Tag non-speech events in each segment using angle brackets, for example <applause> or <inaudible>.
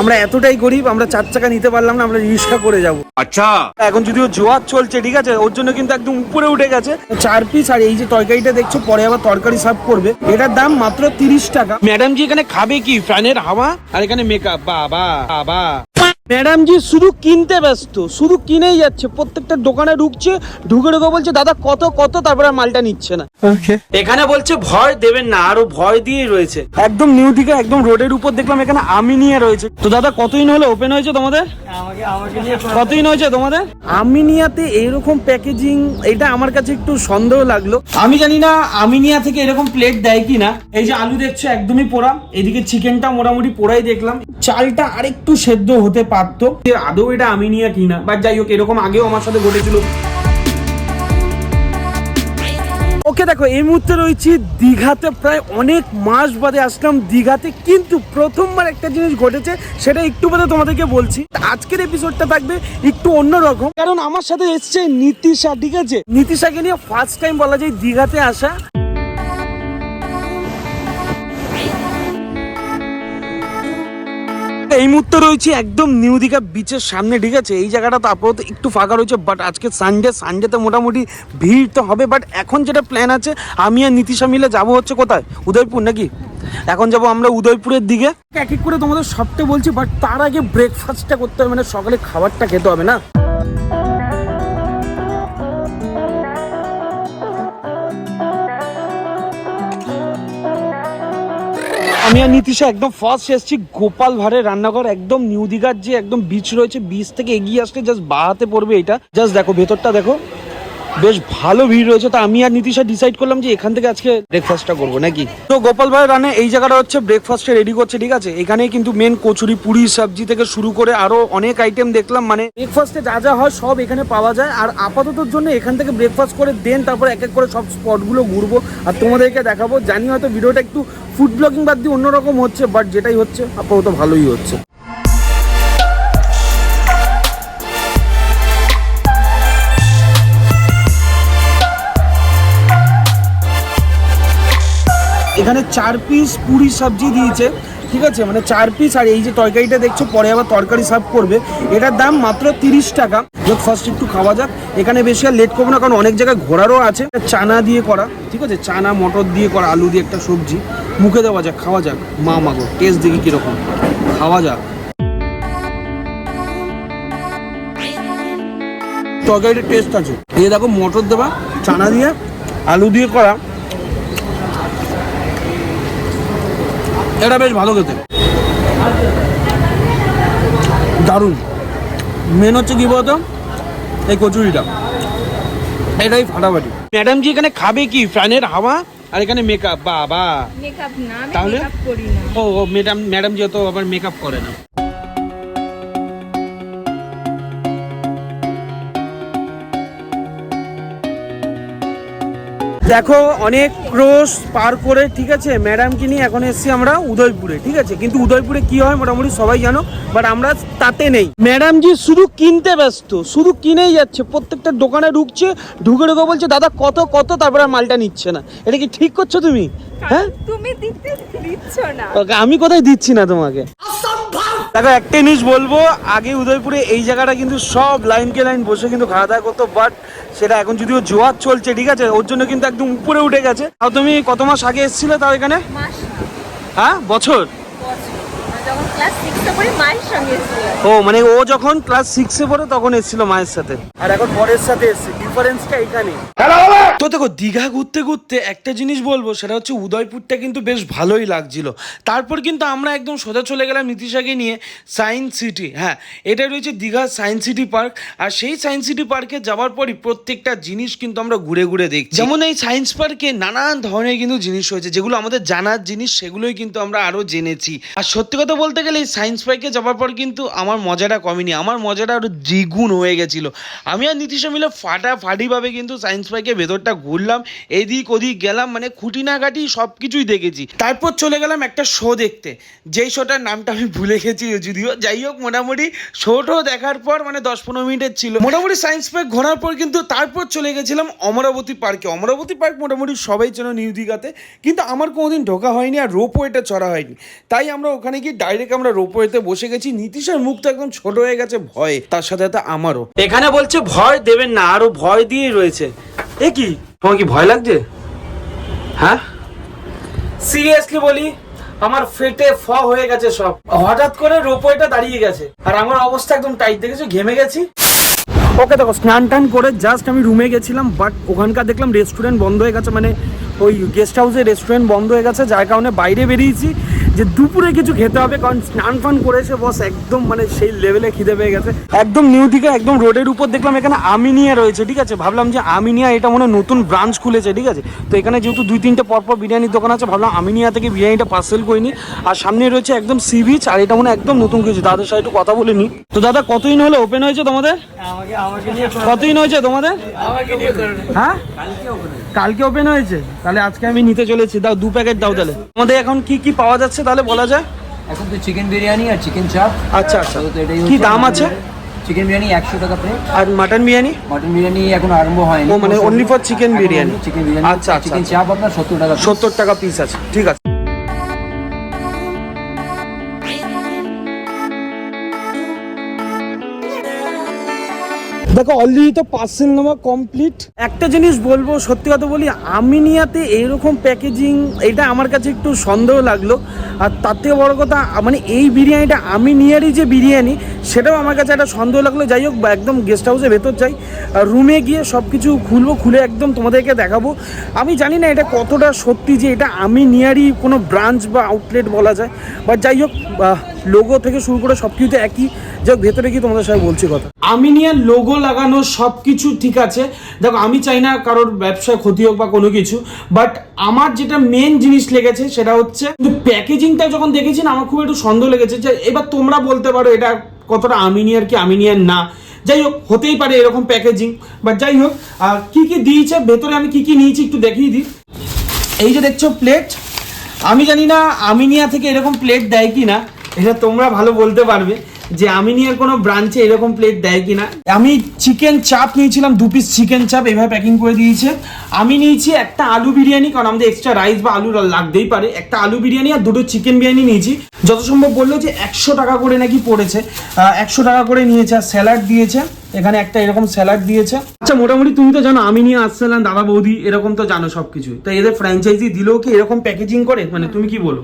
আমরা এতটাই গরিব আমরা চার চাকা নিতে পারলাম না আমরা রিক্সা করে যাব। আচ্ছা। এখন যদিও জোয়ার চলছে ঠিক আছে ওর জন্য কিন্তু একদম উপরে উঠে গেছে। চার পিস আর এই যে তরকারিটা দেখছ পরে আবার তরকারি সার্ভ করবে। এটার দাম মাত্র তিরিশ টাকা। ম্যাডাম জি এখানে খাবে কি? ফ্যানের হাওয়া আর এখানে মেকআপ বাবা বাবা ম্যাডাম জি শুধু কিনতে ব্যস্ত শুধু কিনেই যাচ্ছে প্রত্যেকটা দোকানে ঢুকছে ঢুকে ঢুকে বলছে দাদা কত কত? তারপরে মালটা নিচ্ছে না। এখানে বলছে ভয় দেবেন না আরও ভয় দিয়েই রয়েছে। একদম নিউ থেকে একদম রোডের উপর দেখলাম এখানে আমিনিয়া রয়েছে। তো দাদা কতদিন হলো ওপেন হয়েছে তোমাদের? কতদিন হয়েছে তোমাদের? আমিনিয়াতে এইরকম প্যাকেজিং এটা আমার কাছে একটু সন্দেহ লাগল। আমি জানি না আমিনিয়া থেকে এরকম প্লেট দেয় কি না এই যে আলু দেখছ একদমই পোড়া। এদিকে চিকেনটা মোটামুটি পোড়াই দেখলাম। চালটা আরেকটু সেদ্ধ হতে পারতো যে আদৌ এটা আমিনিয়া কিনা বাট যাই হোক, এরকম আগেও আমার সাথে ঘটেছিল। ওকে, দেখো, এই মুহূর্তে রয়েছি দীঘাতে, প্রায় অনেক মাস বাদে আসলাম দীঘাতে, কিন্তু প্রথমবার একটা জিনিস ঘটেছে, সেটা একটু বাদে তোমাদেরকে বলছি। আজকের এপিসোডটা থাকবে একটু অন্যরকম। কারণ আমার সাথে এসছে নীতিশা, ঠিক আছে? নীতিশাকে নিয়ে ফার্স্ট টাইম বলা যায় দীঘাতে আসা। এই মুহূর্তে রয়েছে একদম নিউ দীঘা বিচের সামনে, ঠিক আছে? এই জায়গাটা তো আপাতত একটু ফাঁকা রয়েছে বাট আজকে সানডে সানডেতে মোটামুটি ভিড় তো হবে বাট এখন যেটা প্ল্যান আছে, আমি আর নীতিশা মিলে যাব হচ্ছে কোথায়? উদয়পুর নাকি? এখন যাব আমরা উদয়পুরের দিকে। এক এক করে তোমাদের সবটা বলছি বাট তার আগে ব্রেকফাস্টটা করতে হবে মানে সকালে খাবারটা খেতে হবে, না? আমি আর নীতিশা একদম ফার্স্ট এসেছি, গোপাল ভাড়ের রান্নাঘর, একদম নিউ দীঘার যে একদম বিচ রয়েছে বিচ থেকে এগিয়ে আসলে জাস্ট বাহাতে পড়বে এটা। জাস্ট দেখো, ভেতরটা দেখো। বেশ ভালো ভিড় রয়েছে, তো আমি আর নীতিশা ডিসাইড করলাম যে এখান থেকে আজকে ব্রেকফাস্টটা করব, নাকি? তো গোপাল ভাইয়ের রানে এই জায়গাটা হচ্ছে ব্রেকফাস্টে রেডি করছে, ঠিক আছে? এখানে কিন্তু মেন কচুরি, পুরি, সবজি থেকে শুরু করে আরও অনেক আইটেম দেখলাম মানে ব্রেকফাস্টে যা যা হয় সব এখানে পাওয়া যায়। আর আপাততর জন্য এখান থেকে ব্রেকফাস্ট করে দেন, তারপর এক এক করে সব স্পটগুলো ঘুরবো। আর তোমাদেরকে দেখাবো, জানি হয়তো ভিডিওটা একটু ফুড ব্লগিং বাদ দিয়ে অন্যরকম হচ্ছে বাট যেটাই হচ্ছে, আপাতত ভালোই হচ্ছে। এখানে চার পিস পুরি সবজি দিয়েছে, ঠিক আছে? মানে চার পিস আর এই যে তরকারিটা দেখছ, পরে আবার তরকারি সার্ভ করবে। এটার দাম মাত্র তিরিশ টাকা। যোগ ফার্স্ট একটু খাওয়া যাক। এখানে বেশি আর লেট করব না, কারণ অনেক জায়গায় ঘোরারও আছে। চানা দিয়ে করা, ঠিক আছে? চানা, মটর দিয়ে করা, আলু দিয়ে একটা সবজি। মুখে দেওয়া যাক, খাওয়া যাক। মা মাগো টেস্ট দেখি কীরকম। খাওয়া যাক। তরকারিটা টেস্ট আছে। এই দেখো, মটর দেওয়া, চানা দিয়ে, আলু দিয়ে করা। এটা বেশ ভালো খেতে। দারুণ। মেন হচ্ছে কি বলতো? এই কচুরিটা। এটাই ফাটাফাটি। ম্যাডাম জি এখানে খাবে কি? ফ্যানের হাওয়া আর এখানে মেকআপ বাবা। মেকআপ না তাহলে? মেকআপ করি না। ও ম্যাডাম ম্যাডাম ম্যাডাম তো আবার মেকআপ করে না। দেখো অনেক ক্রোশ পার করে ঠিক আছে ম্যাডামকে নিয়ে এখন এসেছি আমরা উদয়পুরে ঠিক আছে? কিন্তু উদয়পুরে কি হয় মোটামুটি সবাই জানো বাট আমরা তাতে নেই। ম্যাডাম জি শুধু কিনতে ব্যস্ত শুধু কিনেই যাচ্ছে প্রত্যেকটা দোকানে ঢুকছে ঢুকে ঢুকে বলছে দাদা কত কত? তারপরে মালটা নিচ্ছে না। এটা কি ঠিক করছ তুমি? হ্যাঁ? তুমি দিতে দিচ্ছ না। ওকে, আমি কোথায় দিচ্ছি না তোমাকে? দেখো একটা জিনিস বলব আগে উদয়পুরে এই জায়গাটা কিন্তু সব লাইন কে লাইন বসে কিন্তু খাওয়া দাওয়া করতো বাট সেটা এখন যদিও জোয়ার চলছে ঠিক আছে ওর জন্য কিন্তু একদম উপরে উঠে গেছে। আর তুমি কত মাস আগে এসেছিলে তাও এখানে? হ্যাঁ বছর? ক্লাস সিক্সে পড়ি মায়ের সঙ্গে ও মানে ও যখন ক্লাস সিক্সে পড়ে তখন এসেছিল মায়ের সাথে। আর এখন বরের সাথে এসছে। ডিফারেন্সটা এখানে। তো দেখো দীঘা ঘুরতে ঘুরতে একটা জিনিস বলব সেটা হচ্ছে উদয়পুরটা কিন্তু বেশ ভালোই লাগছিল। তারপর কিন্তু আমরা একদম সোজা চলে গেলাম নীতিশাকে নিয়ে সায়েন্স সিটি হ্যাঁ এটা রয়েছে দীঘা সায়েন্স সিটি পার্ক আর সেই সায়েন্স সিটি পার্কে যাওয়ার পরই প্রত্যেকটা জিনিস কিন্তু আমরা ঘুরে ঘুরে দেখছি। যেমন এই সায়েন্স পার্কে নানান ধরনের কিন্তু জিনিস হয়েছে যেগুলো আমাদের জানার জিনিস সেগুলোই কিন্তু আমরা আরও জেনেছি। আর সত্যি কথা বলতে গেলে সায়েন্স পার্কে যাওয়ার পর কিন্তু আমার মজাটা কমেনি। আমার মজাটা আরও দ্বিগুণ হয়ে গেছিল। আমি আর নীতিশা মিলে ফাটাফাটিভাবে কিন্তু সায়েন্স পার্কের ভেতরটা ঘুরলাম, এদিক ওদিক গেলাম মানে খুঁটিনাগাটি সব কিছুই দেখেছি। তারপর চলে গেলাম একটা শো দেখতে। যেই শোটার নামটা আমি ভুলে গেছি যদিও। যাই হোক, মোটামুটি শোটো দেখার পর মানে দশ পনেরো মিনিটের ছিল। মোটামুটি সায়েন্স পার্ক ঘোরার পর কিন্তু তারপর চলে গেছিলাম অমরাবতী পার্কে অমরাবতী পার্ক মোটামুটি সবাই চেনো নিউ দীঘাতে। কিন্তু আমার কোনোদিন ঢোকা হয়নি আর রোপওয়েটা চড়া হয়নি। তাই আমরা ওখানে গিয়ে ডাইরেক্ট আমরা রোপওয়েতে বসে গেছি, নীতিশের মুখটা একদম ছোট হয়ে গেছে, ভয়ে। তার সাথে সাথে আমারও। এখানে বলছে ভয় দেবেন না, আরও ভয় দিয়েই রয়েছে। এ কি? তোমার কি ভয় লাগছে? হ্যাঁ? সিরিয়াসলি বলি, আমার ফেটে ফ হয়ে গেছে সব। হঠাৎ করে রোপওয়েটা দাঁড়িয়ে গেছে, আর আমার অবস্থা একদম টাইট, দেখেছ? ঘেমে গেছি। ওকে, দেখো, স্নান টান করে জাস্ট আমি রুমে গেছিলাম বাট ওখানকার দেখলাম রেস্টুরেন্ট বন্ধ হয়ে গেছে মানে ওই গেস্ট হাউসে রেস্টুরেন্ট বন্ধ হয়ে গেছে, যার কারণে বাইরে বেরিয়েছি। যে দুপুরে কিছু খেতে হবে কারণ স্নান ফান করেছে বস একদম মানে সেই লেভেলে খিদে পেয়ে গেছে। একদম নিউ দিকে একদম রোডের উপর দেখলাম এখানে আমিনিয়া রয়েছে ঠিক আছে? ভাবলাম যে আমিনিয়া এটা মনে নতুন ব্রাঞ্চ খুলেছে ঠিক আছে? তো এখানে যেহেতু দুই তিনটে পরপর বিরিয়ানির দোকান আছে ভাবলাম আমিনিয়া থেকে বিরিয়ানিটা পার্সেল করে নিই। আর সামনে রয়েছে একদম সি বিচ আর এটা মনে হয় একদম নতুন কিছু। দাদার সাথে একটু কথা বলে নিই। তো দাদা কতদিন হলো ওপেন হয়েছে তোমাদের? কতদিন হয়েছে তোমাদের? হ্যাঁ? কালকে ওপেন হয়েছে? তাহলে আজকে আমি নিতে চলেছি। দাও দু প্যাকেট দাও তাহলে। আমাদের এখন কি কি পাওয়া যাচ্ছে তাহলে বলা যায়? এখন তো চিকেন বিরিয়ানি আর চিকেন চাপ আচ্ছা আচ্ছা। তো এটাই কি দাম আছে? চিকেন বিরিয়ানি একশো টাকা প্লেট আর মাটন বিরিয়ানি? মাটন বিরিয়ানি এখন আরম্ভ হয়নি। ও, মানে only for chicken biryani. Chicken biryani. আচ্ছা, আচ্ছা, চিকেন আচ্ছা। চাপ আপনার সত্তর টাকা। সত্তর টাকা পিস আছে। ঠিক আছে। দেখো অলরেডি তো পার্সেল নেওয়া কমপ্লিট একটা জিনিস বলব, সত্যি কথা বলি, আমিনিয়াতে এইরকম প্যাকেজিং এটা আমার কাছে একটু সন্দেহ লাগল। আর তার থেকে বড় কথা মানে এই বিরিয়ানিটা, আমিনিয়ারই যে বিরিয়ানি সেটাও আমার কাছে একটা সন্দেহ লাগল। যাই হোক একদম গেস্ট হাউসে ভেতর যাই রুমে গিয়ে সব কিছু খুলবো, খুলে একদম তোমাদেরকে দেখাবো। আমি জানি না এটা কতটা সত্যি যে এটা আমি নিয়ারই কোনো ব্রাঞ্চ বা আউটলেট বলা যায়। বা যাই হোক লোগো থেকে শুরু করে সব কিছুতে একই। যাই হোক, ভেতরে গিয়ে তোমাদের সাথে বলছি কথা। আমি নিয়ে লোগো লাগানো সব কিছু ঠিক আছে। দেখো, আমি চাই না কারোর ব্যবসায় ক্ষতি হোক বা কোনো কিছু। বাট আমার যেটা মেন জিনিস লেগেছে, সেটা হচ্ছে প্যাকেজিংটা যখন দেখেছি না, আমার খুব একটু সন্দেহ লেগেছে যে এবার তোমরা বলতে পারো এটা কতটা আমিনিয়ার কি আমিনিয়ার না। যাই হোক, হতেই পারে এরকম প্যাকেজিং বাট যাই হোক কি কি দিয়েছে, ভেতরে আমি কি কি নিয়েছি একটু দেখিয়ে দিই। এই যে দেখছ প্লেট আমি জানি না আমিনিয়া থেকে এরকম প্লেট দেয় কি না এটা তোমরা ভালো বলতে পারবে। যে আমি আমিনিয়ার কোনো ব্রাঞ্চে এরকম প্লেট দেয় কি না আমি চিকেন চাপ নিয়েছিলাম, দু পিস চিকেন চাপ এভাবে প্যাকিং করে দিয়েছে। আমি নিয়েছি একটা আলু বিরিয়ানি, কারণ আমাদের এক্সট্রা রাইস বা আলু লাগতেই পারে। একটা আলু বিরিয়ানি আর দুটো চিকেন বিরিয়ানি নিয়েছি। যত সম্ভব বলল যে একশো টাকা করে নাকি পড়েছে। একশো টাকা করে নিয়েছে আর স্যালাড দিয়েছে। এখানে একটা এরকম স্যালাড দিয়েছে। আচ্ছা মোটামুটি তুমি তো জানো, আমি নিয়ে আসছিলাম, দাদা বৌদি, এরকম তো জানো সবকিছু তো এদের ফ্র্যাঞ্চাইজি দিলেও কি এরকম প্যাকেজিং করে? মানে তুমি কি বলো?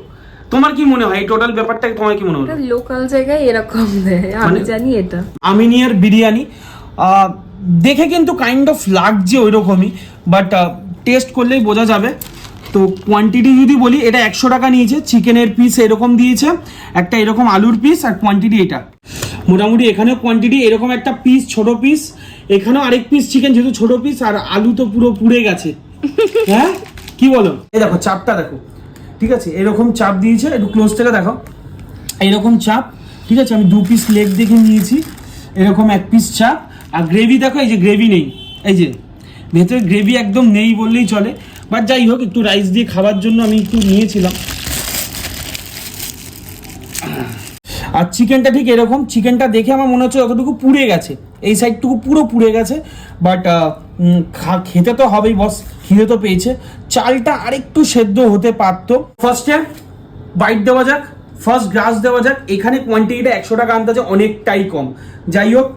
তোমার কি মনে হয়? এই টোটাল ব্যাপারটা তোমার কি মনে হলো? লোকাল জায়গায় এরকম দেয় আমি মানে- জানি এটা। আমিনিয়ার বিরিয়ানি। দেখে কিন্তু কাইন্ড অফ লাগছে ওই রকমই বাট টেস্ট করলেই বোঝা যাবে। তো কোয়ান্টিটি যদি বলি এটা একশো টাকা নিয়েছে চিকেনের পিস এরকম দিয়েছে একটা এরকম আলুর পিস আর কোয়ান্টিটি এটা। মোটামুটি এখানেও কোয়ান্টিটি এরকম একটা পিস ছোট পিস এখানেও আরেক পিস চিকেন যেহেতু ছোট পিস আর আলু তো পুরো পুড়ে গেছে। <laughs> হ্যাঁ? কি বলো? এই দেখো চাপটা দেখো। ঠিক আছে? এরকম চাপ দিয়েছে, একটু ক্লোজ থেকে দেখো এরকম চাপ, ঠিক আছে? আমি দু পিস লেগ দেখে নিয়েছি। এরকম এক পিস চাপ। আর গ্রেভি দেখো, এই যে গ্রেভি নেই। এই যে, ভেতরে গ্রেভি একদম নেই বললেই চলে। বাট যাই হোক, একটু রাইস দিয়ে খাওয়ার জন্য আমি একটু নিয়েছিলাম। আর চিকেনটা ঠিক এরকম। চিকেনটা দেখে আমার মনে হচ্ছে যতটুকু পুড়ে গেছে। এই সাইডটুকু পুরো পুড়ে গেছে। বাট খেতে তো হবেই বস খিদে তো পেয়েছে। চালটা আরেকটু সেদ্ধ হতে পারতো। ফার্স্টে বাইট দেওয়া যাক। ফার্স্ট গ্রাস দেওয়া যাক। এখানে কোয়ান্টিটিটা একশো টাকা আনতে অনেকটাই কম। যাই হোক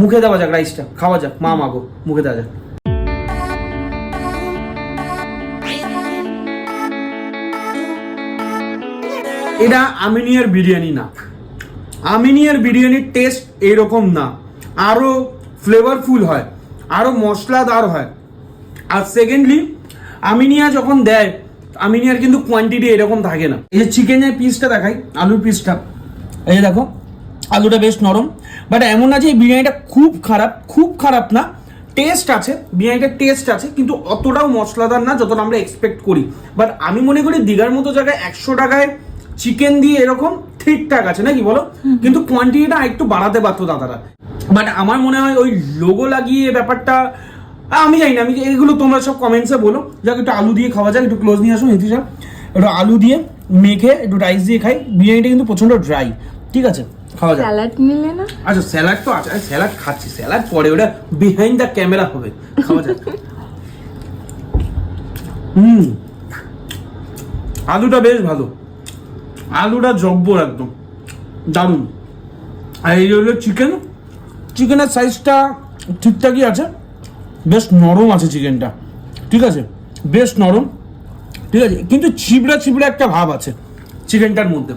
মুখে দেওয়া যাক রাইসটা খাওয়া যাক, মা মাগো, মুখে দেওয়া যাক। এটা আমিনিয়ার বিরিয়ানি না। আমিনিয়ার বিরিয়ানির টেস্ট এরকম না। আরও ফ্লেভারফুল হয় আরও মশলাদার হয়। আর সেকেন্ডলি আমিনিয়া যখন দেয় আমিনিয়ার কিন্তু কোয়ান্টিটি এরকম থাকে না। এই যে চিকেনের পিসটা দেখাই আলুর পিসটা এই যে দেখো আলুটা বেশ নরম। বাট এমন না যে এই বিরিয়ানিটা খুব খারাপ খুব খারাপ না। টেস্ট আছে বিরিয়ানিটার টেস্ট আছে কিন্তু অতটাও মশলাদার না যতটা আমরা এক্সপেক্ট করি। বাট আমি মনে করি দীঘার মতো জায়গায় একশো টাকায় চিকেন দিয়ে এরকম ঠিকঠাক আছে নাকি বলো? কিন্তু কোয়ান্টিটিটা একটু বাড়াতে পারতো দাদারা। বাট আমার মনে হয় ওই লোগো লাগিয়ে ব্যাপারটা আমি জানি না আমি এগুলো তোমরা সব কমেন্টসে বলো। যাক একটু আলু দিয়ে খাওয়া যাক একটু ক্লোজ নিয়ে আসুন নীতিশা একটু আলু দিয়ে মেখে একটু রাইস দিয়ে খাই। বিরিয়ানিটা কিন্তু প্রচণ্ড ড্রাই ঠিক আছে খাওয়া স্যালাড নিলে না? আচ্ছা স্যালাড তো আছে। স্যালাড খাচ্ছি। স্যালাড পরে ওটা বিহাইন্ড দ্য ক্যামেরা হবে। খাওয়া হুম। আলুটা বেশ ভালো। আলুটা জব্বর একদম। দারুণ। আর এই হলো চিকেন চিকেনের সাইজটা ঠিকঠাকই আছে। বেশ নরম আছে চিকেনটা। ঠিক আছে? বেশ নরম। ঠিক আছে? কিন্তু ছিবড়া ছিবড়া একটা ভাব আছে চিকেনটার মধ্যে।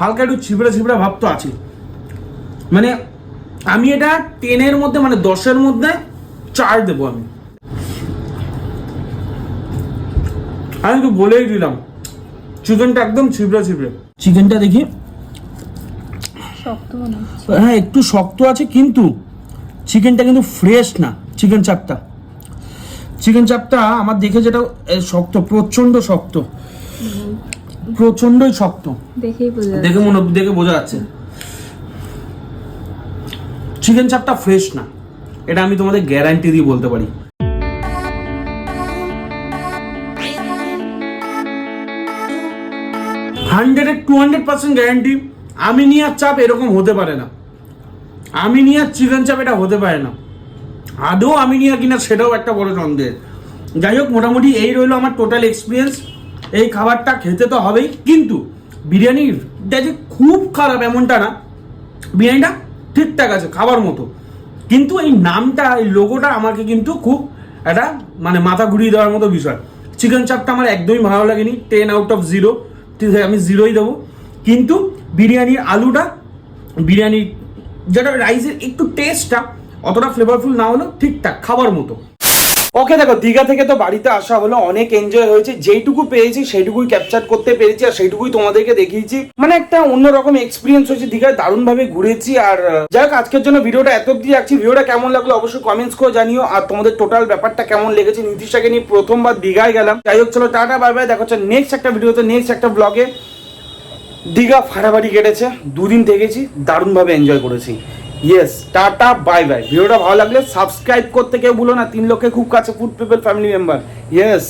হালকা একটু ছিবড়া ছিবড়া ভাব তো আছে মানে আমি এটা টেনের মধ্যে মানে দশের মধ্যে চার দেবো আমি। আমি তো বলেই দিলাম চিকেনটা একদম ছিবড়ে ছিবড়ে। চিকেনটা দেখি। শক্ত হ্যাঁ একটু শক্ত আছে কিন্তু চিকেনটা কিন্তু ফ্রেশ না। চিকেন চাপটা। চিকেন চাপটা আমার দেখে যেটা শক্ত প্রচণ্ড শক্ত। প্রচন্ডই শক্ত। দেখে মনে দেখে বোঝা যাচ্ছে। চিকেন চাপটা ফ্রেশ না। এটা আমি তোমাদের গ্যারান্টি দিয়ে বলতে পারি। Hundred to hundred percent guarantee আমি নিয়ে চাপ এরকম হতে পারে না। আমি নিয়ে চিকেন চাপ এটা হতে পারে না। আদৌ আমি নিয়ে কিনা সেটাও একটা বড় সন্দেহ যাই হোক, মোটামুটি এই রইল আমার টোটাল এক্সপিরিয়েন্স এই খাবারটা খেতে তো হবেই। কিন্তু বিরিয়ানিটা যে খুব খারাপ এমনটা না, বিরিয়ানিটা ঠিকঠাক আছে, খাবার মতো। কিন্তু এই নামটা, এই লোগোটা আমাকে কিন্তু খুব একটা মানে মাথা ঘুরিয়ে দেওয়ার মতো বিষয়। চিকেন চাপটা আমার একদমই ভালো লাগেনি টেন আউট অফ জিরো ঠিক আছে, আমি জিরোই দেবো। কিন্তু বিরিয়ানির আলুটা, বিরিয়ানির যেটা রাইসের একটু টেস্টটা অতটা ফ্লেভারফুল না হলেও ঠিকঠাক, খাবার মতো। ওকে, দেখো, দীঘা থেকে তো বাড়িতে আসা হলো, অনেক এনজয় হয়েছে, যেইটুকু পেয়েছি সেইটুকুই ক্যাপচার করতে পেরেছি আর সেইটুকুই তোমাদেরকে দেখিয়েছি। মানে একটা অন্যরকম এক্সপিরিয়েন্স হয়েছে দীঘায় দারুণ ভাবে ঘুরেছি আর যাই হোক, আজকের জন্য ভিডিওটা এত অব্দি রাখছি। ভিডিওটা কেমন লাগল অবশ্যই কমেন্টস করে জানিও। আর তোমাদের টোটাল ব্যাপারটা কেমন লেগেছে নীতিশাকে নিয়ে প্রথমবার দীঘায় গেলাম। যাই হোক, চলো, টাটা বাই বাই দেখো নেক্সট একটা ভিডিওতে নেক্সট একটা ব্লগে দীঘা ফাটাফাটি কেটেছে, দুদিন থেকেছি, দারুণভাবে এনজয় করেছি। ইয়েস টাটা বাই বাই ভিডিওটা ভালো লাগলে সাবস্ক্রাইব করতে কেউ ভুলো না। তিন লক্ষে খুব কাছে food people family member yes